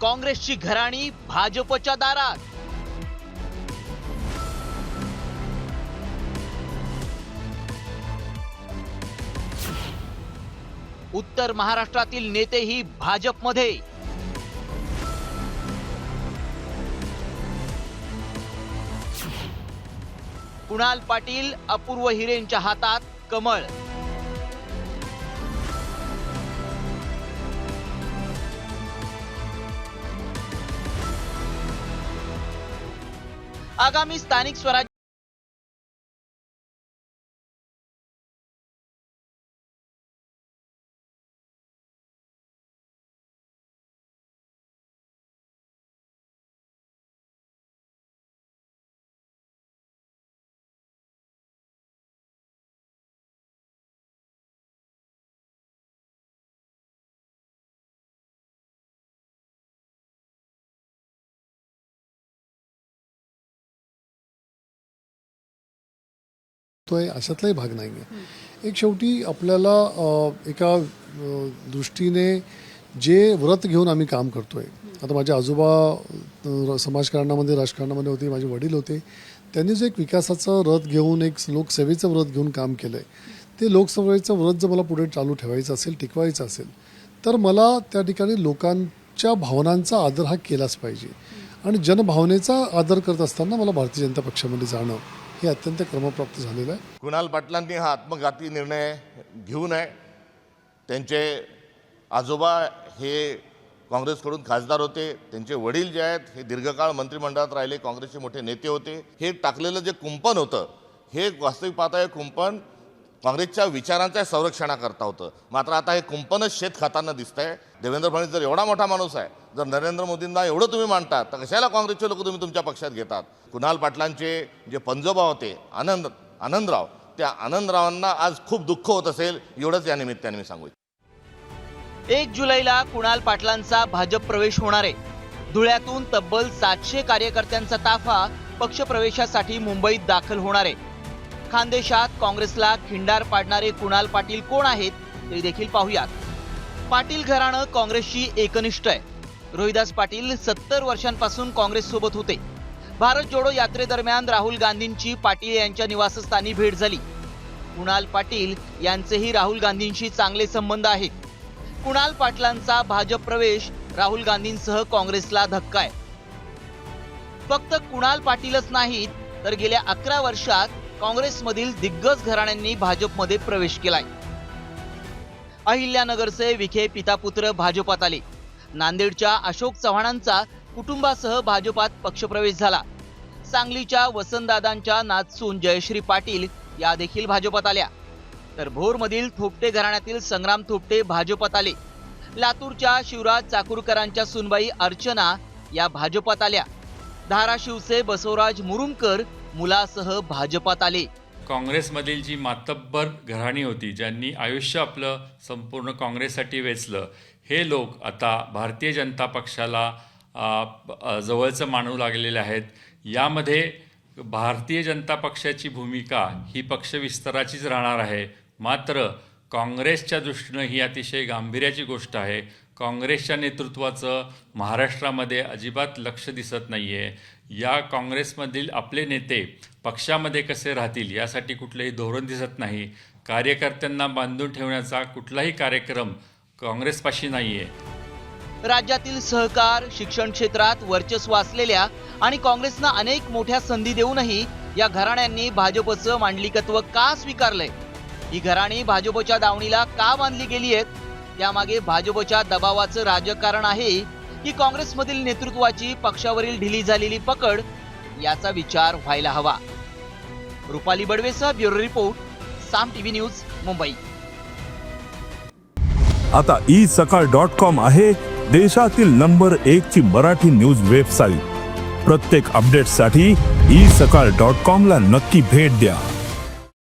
काँग्रेसची घराणी भाजपच्या दारात. उत्तर महाराष्ट्रातील नेतेही भाजपमध्ये. कुणाल पाटील अपूर्व हिरेंच्या हातात कमळ. आगामी स्थानिक स्वराज्य आहे अशातलाही भाग नाही आहे एक शेवटी आपल्याला एका दृष्टीने जे व्रत घेऊन आम्ही काम करतोय आता माझे आजोबा समाजकारणामध्ये राजकारणामध्ये होते माझे वडील होते त्यांनी जे एक विकासाचं व्रत घेऊन एक लोकसेवेचं व्रत घेऊन काम केलं आहे ते लोकसेवेचं व्रत जर मला पुढे चालू ठेवायचं असेल टिकवायचं असेल तर मला त्या ठिकाणी लोकांच्या भावनांचा आदर हा केलाच पाहिजे. आणि जनभावनेचा आदर करत असताना मला भारतीय जनता पक्षामध्ये जाणं हे अत्यंत क्रमप्राप्त झालेलं आहे. कुणाल पाटलांनी हा आत्मघाती निर्णय घेऊ नये त्यांचे आजोबा हे काँग्रेसकडून खासदार होते. त्यांचे वडील जे आहेत हे दीर्घकाळ मंत्रिमंडळात राहिले काँग्रेसचे मोठे नेते होते. हे टाकलेलं जे कुंपण होतं हे वास्तविक पाहता हे कुंपण काँग्रेसच्या विचारांच्या संरक्षणाकरता होतं. मात्र आता हे कुंपणच शेत खाताना दिसतंय. देवेंद्र फडणवीस जर एवढा मोठा माणूस आहे जर नरेंद्र मोदींना एवढं तुम्ही मानतात तर कशाला काँग्रेसचे लोक तुम्ही तुमच्या पक्षात घेतात? कुणाल पाटलांचे जे पंजोबा होते आनंद आनंदराव त्या आनंदरावांना आज खूप दुःख होत असेल एवढंच या निमित्ताने मी सांगू एक जुलैला कुणाल पाटलांचा भाजप प्रवेश होणार आहे. धुळ्यातून तब्बल सातशे कार्यकर्त्यांचा ताफा पक्षप्रवेशासाठी मुंबईत दाखल होणार आहे. खानदेशात काँग्रेसला खिंडार पाडणारे कुणाल पाटील कोण आहेत ते देखील पाहूयात. पाटील घराणं काँग्रेसशी एकनिष्ठ आहे. रोहिदास पाटील सत्तर वर्षांपासून काँग्रेस सोबत होते. भारत जोडो यात्रेदरम्यान राहुल गांधींची पाटील यांच्या निवासस्थानी भेट झाली. कुणाल पाटील यांचेही राहुल गांधींशी चांगले संबंध आहेत. कुणाल पाटलांचा भाजप प्रवेश राहुल गांधींसह काँग्रेसला धक्का आहे. फक्त कुणाल पाटीलच नाहीत तर गेल्या अकरा वर्षात काँग्रेसमधील दिग्गज घराण्यांनी भाजपमध्ये प्रवेश केलाय. अहिल्यानगरचे विखे पितापुत्र भाजपात आले. नांदेडच्या अशोक चव्हाणांचा कुटुंबासह भाजपात पक्षप्रवेश झाला. सांगलीच्या वसंतदादांच्या नाचसून जयश्री पाटील या देखील भाजपात आल्या. तर भोरमधील थोपटे घराण्यातील संग्राम थोपटे भाजपात आले. लातूरच्या शिवराज चाकूरकरांच्या सुनबाई अर्चना या भाजपात आल्या. धाराशिवचे बसवराज मुरुमकर मुलासह भाजपात आले. काँग्रेसमधील जी मातब्बर घराणी होती ज्यांनी आयुष्य आपलं संपूर्ण काँग्रेससाठी वेचलं हे लोक आता भारतीय जनता पक्षाला जवळचं मानू लागलेले आहेत. यामध्ये भारतीय जनता पक्षाची भूमिका ही पक्षविस्ताराचीच राहणार आहे. मात्र काँग्रेसच्या दृष्टीनं ही अतिशय गांभीर्याची गोष्ट आहे. काँग्रेसच्या नेतृत्वाचं महाराष्ट्रामध्ये अजिबात लक्ष दिसत नाही आहे या काँग्रेसमधील आपले नेते पक्षामध्ये कसे राहतील यासाठी कुठलंही धोरण दिसत नाही. कार्यकर्त्यांना बांधून ठेवण्याचा कुठलाही कार्यक्रम काँग्रेसपाशी नाही आहे राज्यातील सहकार शिक्षण क्षेत्रात वर्चस्व असलेल्या आणि काँग्रेसनं अनेक मोठ्या संधी देऊनही या घराण्यांनी भाजपचं मांडलिकत्व का स्वीकारलंय? ही घराणी भाजपच्या दावणीला का बांधली गेली आहेत? त्यामागे भाजपच्या दबावाचं राजकारण आहे. की काँग्रेसमधील नेतृत्वाची पक्षावरील ढिली झालेली पकड याचा विचार व्हायला हवा. Rupali बडवेसह bureau report Saam TV news Mumbai. आता ई सकाळ डॉट कॉम आहे देशातील नंबर एक ची मराठी न्यूज वेबसाईट. प्रत्येक अपडेटसाठी ई सकाळ डॉट कॉम ला नक्की भेट द्या.